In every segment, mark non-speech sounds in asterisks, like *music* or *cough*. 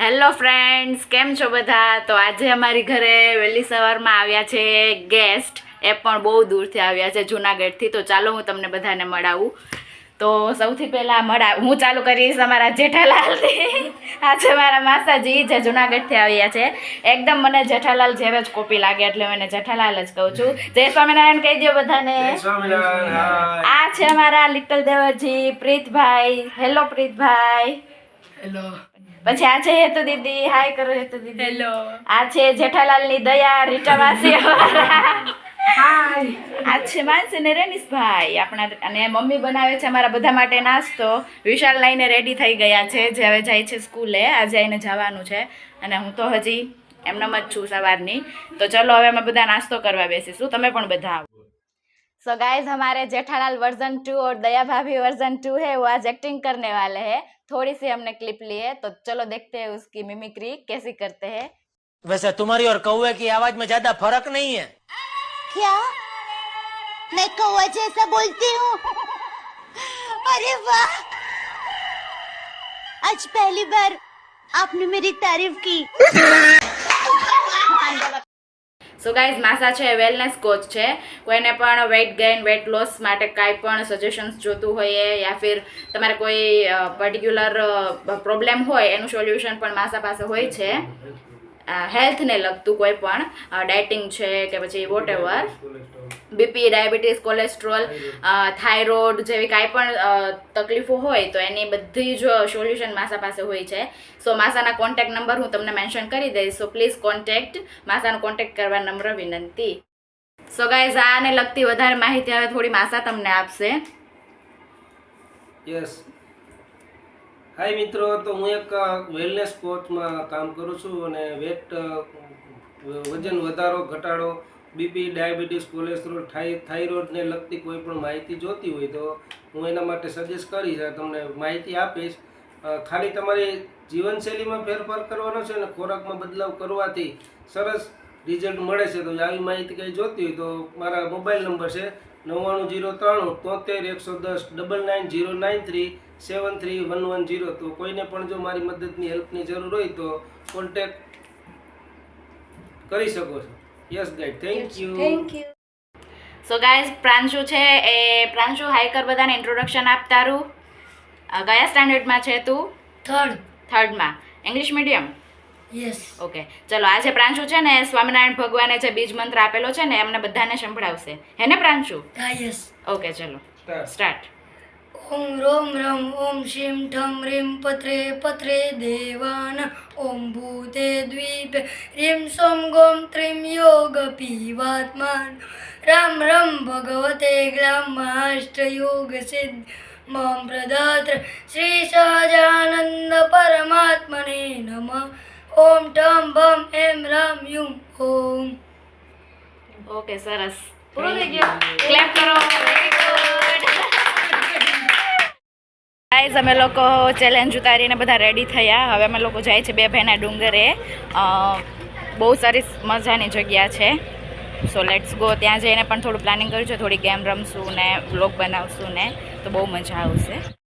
Hello friends કેમ છો બધા? તો આજે અમારી ઘરે વહેલી સવારમાં આવ્યા છે ગેસ્ટ એ પણ બહુ દૂરથી આવ્યા છે જુનાગઢથી. તો ચાલો હું તમને બધાને મળાવું. તો સૌથી પહેલાં મળા હું ચાલુ કરીશ અમારા જેઠાલાલથી આજે મારા માસાજી જે જુનાગઢથી આવ્યા છે. એકદમ મને જેઠાલાલ જેવે જ કોપી લાગે એટલે મને જેઠાલાલ જ કહું છું. જય સ્વામિનારાયણ કહી દો બધાને. જય આ છે અમારા લિટલ દેવરજી પ્રીતભાઈ. હેલો પ્રીતભાઈ. હેલો પછી આ છે હેતુ દીદી હાય કરો હેતુ દીદી. હેલો આ છે જેઠાલાલની દયા રીટા માસી આ છે માનસી ને રેનીશભાઈ. આપણા અને મમ્મી બનાવે છે અમારા બધા માટે નાસ્તો. વિશાલ લઈને રેડી થઈ ગયા છે. જે હવે જાય છે સ્કૂલે. આજે એને જવાનું છે. અને હું તો હજી એમનેમ જ છું સવારની. તો ચલો હવે અમે બધા નાસ્તો કરવા બેસીશું. તમે પણ બધા આવો. सो गाइस हमारे जेठालाल वर्जन टू और दया भाभी वर्जन टू है वो आज एक्टिंग करने वाले हैं। थोड़ी सी हमने क्लिप ली है तो चलो देखते हैं उसकी मिमिक्री कैसी करते हैं। वैसे तुम्हारी और कौवे की आवाज़ में ज़्यादा फ़र्क नहीं है। क्या? मैं कौवा जैसा बोलती हूँ। अरे वाह! आज पहली बार आपने मेरी तारीफ़ की। સો ગાઈઝ માસા છે વેલનેસ કોચ છે. કોઈને પણ વેઇટ ગેઇન વેઇટ લોસ માટે કાંઈ પણ સજેશન્સ જોતું હોય યા ફિર તમારે કોઈ પર્ટિક્યુલર પ્રોબ્લેમ હોય, એનું સોલ્યુશન પણ માસા પાસે હોય છે. હેલ્થને લગતું કોઈ પણ ડાયટિંગ છે કે પછી whatever BP diabetes cholesterol thyroid જેવી કાંઈ પણ તકલીફો હોય તો એની બધી જ સોલ્યુશન માસા પાસે હોય છે. સો માસાના કોન્ટેક્ટ નંબર હું તમને મેન્શન કરી દઈશ. સો પ્લીઝ કોન્ટેક્ટ માસાનો કોન્ટેક્ટ કરવા નમ્ર વિનંતી. સો ગાઈઝ આને લગતી વધારે માહિતી હવે થોડી માસા તમને આપશે. યસ હાય મિત્રો, તો હું એક વેલનેસ કોચમાં કામ કરું છું અને વેટ વજન વધારો, ઘટાડો બીપી ડાયાબિટીસ કોલેસ્ટ્રોલ થાઇરોઇડને લગતી કોઈ પણ માહિતી જોતી હોય તો હું એના માટે સજેસ્ટ કરીશ તમને માહિતી આપીશ. ખાલી તમારી જીવનશૈલીમાં ફેરફાર કરવાનો છે અને ખોરાકમાં બદલાવ કરવાથી સરસ રિઝલ્ટ મળે છે. તો આવી માહિતી કંઈ જોતી હોય તો મારા મોબાઈલ નંબર છે નવ્વાણું જીરો ત્રાણું તોતેર એકસો દસ double nine zero nine three seven three one one zero તો કોઈને પણ જો મારી મદદની હેલ્પની જરૂર હોય તો કોન્ટેક કરી શકો છો. Yes guide thank you so guys Pranshu છે? એ પ્રાંશુ હાઈ કર બધાને ઇન્ટ્રોડક્શન આપ તારું કયા સ્ટાન્ડર્ડમાં છે તું? થર્ડ થર્ડમાં ઇંગ્લિશ મીડિયમ ઓકે ચલો આજે પ્રાંશુ છે ને સ્વામિનારાયણ ભગવાને જે બીજ મંત્ર આપેલો છે ને એમને બધાને સંભળાવશે. હે ને પ્રાંશુ? ઓકે ચલો. સ્ટાર્ટ ઓમ રોમ રમ ઓમ શીમ ઠમ રીમ પત્રે પત્રે દેવાન. ઓમ ભૂતે દ્વીપ રીમ સોમ ગોમ ત્રીમ યોગ પીવાત્માન. રામ રમ ભગવતે ગ્રામાષ્ટ યોગ સિદ્ધ. મમ પ્રદાત્ર શ્રી સહજાનંદ પરમાત્મને નમઃ. ઓમ ટમ બમ એમ રામ યુમ ઓમ. ઓકે સરસ. પૂરો થઈ ગયો. ક્લેપ કરો. ગાઈઝ અમે લોકો ચેલેન્જ ઉતારીને બધા રેડી થયા. હવે અમે લોકો જાય છે બે ભાઈના ડુંગરે. બહુ સારી મજાની જગ્યા છે. સો લેટ્સ ગો ત્યાં જઈને પણ થોડું પ્લાનિંગ કર્યું છે. થોડી ગેમ રમશું ને વ્લોગ બનાવશું ને. તો બહુ મજા આવશે.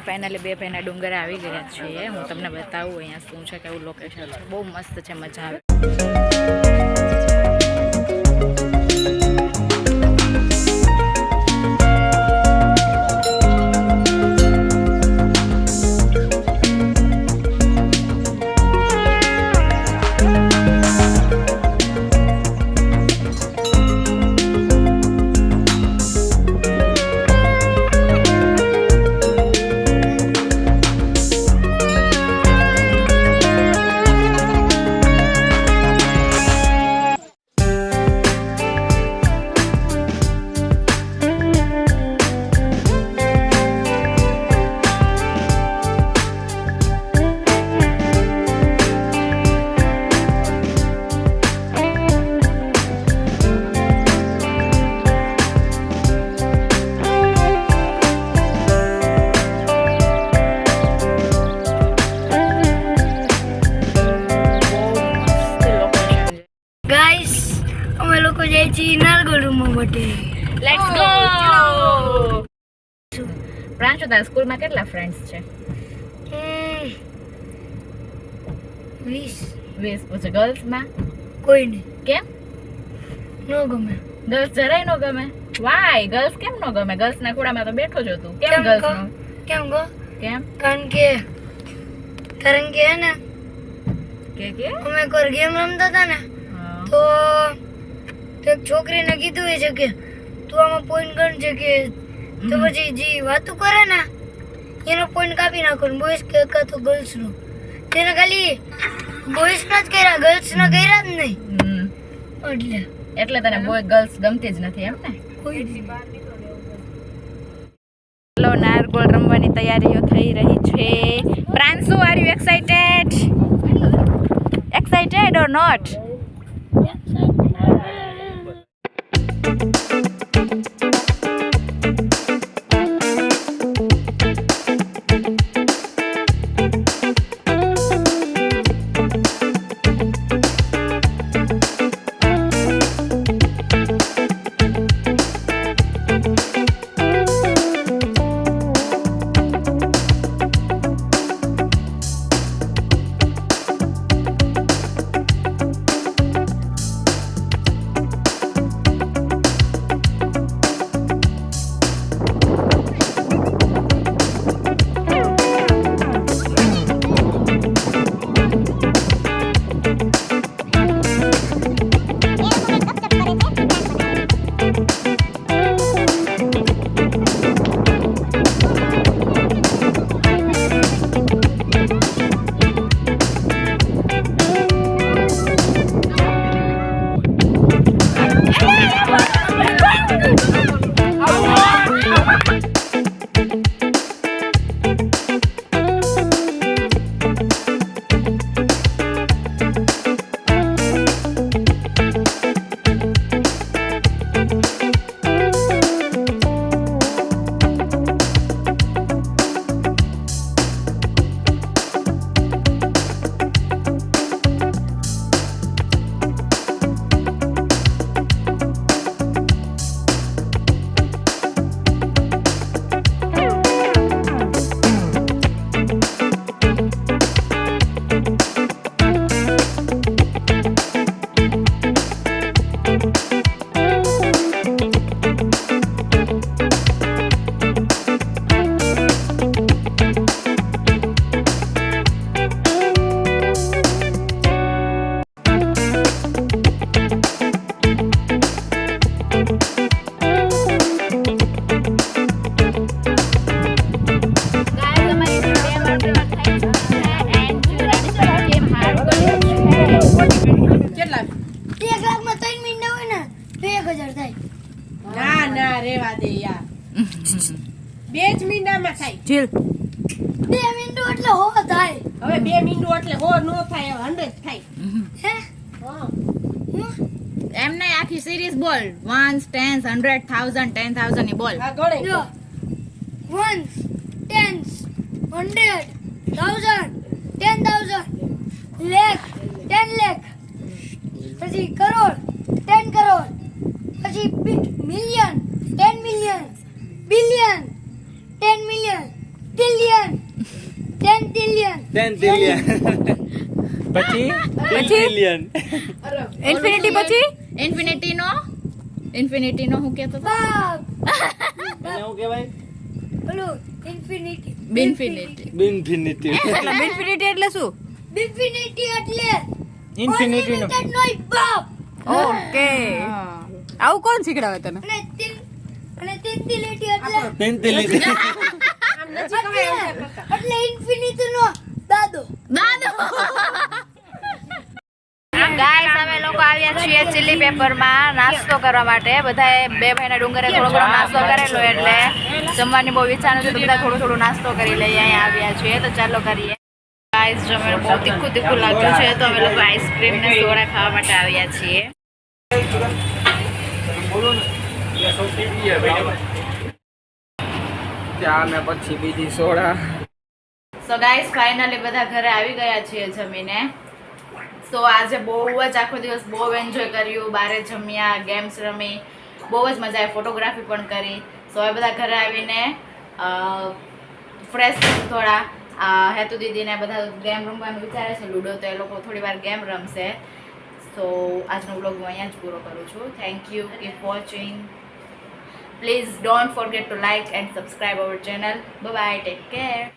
અમે ફાઇનલી બે ભાઈના ડુંગર આવી ગયા છીએ હું તમને બતાવું અહીંયા શું છે, કેવું લોકેશન છે. બહુ મસ્ત છે, મજા આવે. બટે લેટ્સ ગો પ્રાંશુ તારા સ્કૂલમાં કેટલા ફ્રેન્ડ્સ છે? વીસ. વીસ. પછી ગર્લ્સમાં? કોઈ નહીં કેમ? નો ગમે. ગર્લ્સ જરાય નો ગમે. વાય ગર્લ્સ કેમ નો ગમે? ગર્લ્સ ના ખોડામાં તો બેઠો જ હતું. કેમ ગર્લ્સ નો? કેમ ગો કેમ? કારણ કે કારણ કે હે ને કે કે? અમે એક ગેમ રમતા હતા ને તો તો એક છોકરીને કીધું એ છે કે તું આમાં પોઈન્ટ ગણ છે કે તો પછી જે વાતું કરે ને એનો પોઈન્ટ કાપી નાખો ને બોયસ કે કાં તો ગર્લ્સનો તેને ખાલી બોયસના જ કર્યા ગર્લ્સના કર્યા જ નહીં. એટલે. એટલે તને બોય ગર્લ્સ ગમતી જ નથી એમ ને? કોઈ નહીં ચલો નારગોલ રમવાની તૈયારીઓ થઈ રહી છે. Pranshu are you excited excited or not બે મિનિટો એટલે હો થાય. હવે બે મિનિટો એટલે હો નો થાય હવે હંડ્રેડ થાય. હે? એમ નહીં આખી સિરીઝ બોલ. Ones tens hundred thousand ten થાઉઝન્ડની બોલ. Ones tens hundred thousand ten thousand lakh ten lakh પછી કરોડ ટેન કરોડ પછી million ten million billion ten million trillion ten trillion ten billion *laughs* પછી? પછી? બિલિયન ઇન્ફિનિટી પછી? ઇન્ફિનિટી નો? ઇન્ફિનિટી નો હું કહેતો હતો? બાપ *laughs* એને શું કહેવાય? ઓલું ઇન્ફિનિટી બિનફિનિટી બિનફિનિટી એટલે બિનફિનિટી એટલે શું? બિનફિનિટી એટલે ઇન્ફિનિટી નો. બાપ. ઓકે. આવું કોણ શીખડાવે તને? અને તિલ અને તિન્તિલિટી એટલે *laughs* કરતા. એટલે ઇન્ફિનિટી નો દાદો દાદો ગાઈસ અમે લોકો આવ્યા છીએ ચીલી પેપરમાં નાસ્તો કરવા માટે. બધાએ બે ભાઈના ડુંગરે થોડો થોડો નાસ્તો કરેલો એટલે જમવાની બહુ ઈચ્છા નથી તો બધા થોડું થોડું નાસ્તો કરી લઈએ. અહીંયા આવ્યા છીએ તો ચાલો કરીએ. આઈસ જો બહુ તીખું તીખું લાગ્યું છે તો અમે લોકો આઈસ્ક્રીમ ને સોડા ખાવા માટે આવ્યા છીએ. ચા ને પછી બીજી સોડા. સો ગાઈસ ફાઇનલી બધા ઘરે આવી ગયા છીએ જમીને. સો આજે બહુ જ આખો દિવસ બહુ એન્જોય કર્યું. બારે જમ્યા ગેમ્સ રમી. બહુ જ મજા આવી. ફોટોગ્રાફી પણ કરી. સો હવે બધા ઘરે આવીને ફ્રેશ થોડા. હેતુ દીદીને બધા ગેમ રમવાનું વિચારે છે. લૂડો તો એ લોકો થોડી વાર ગેમ રમશે. સો આજનો વ્લોગ હું અહીંયા જ પૂરો કરું છું. Thank you keep watching please don't forget to like and subscribe our channel bye take care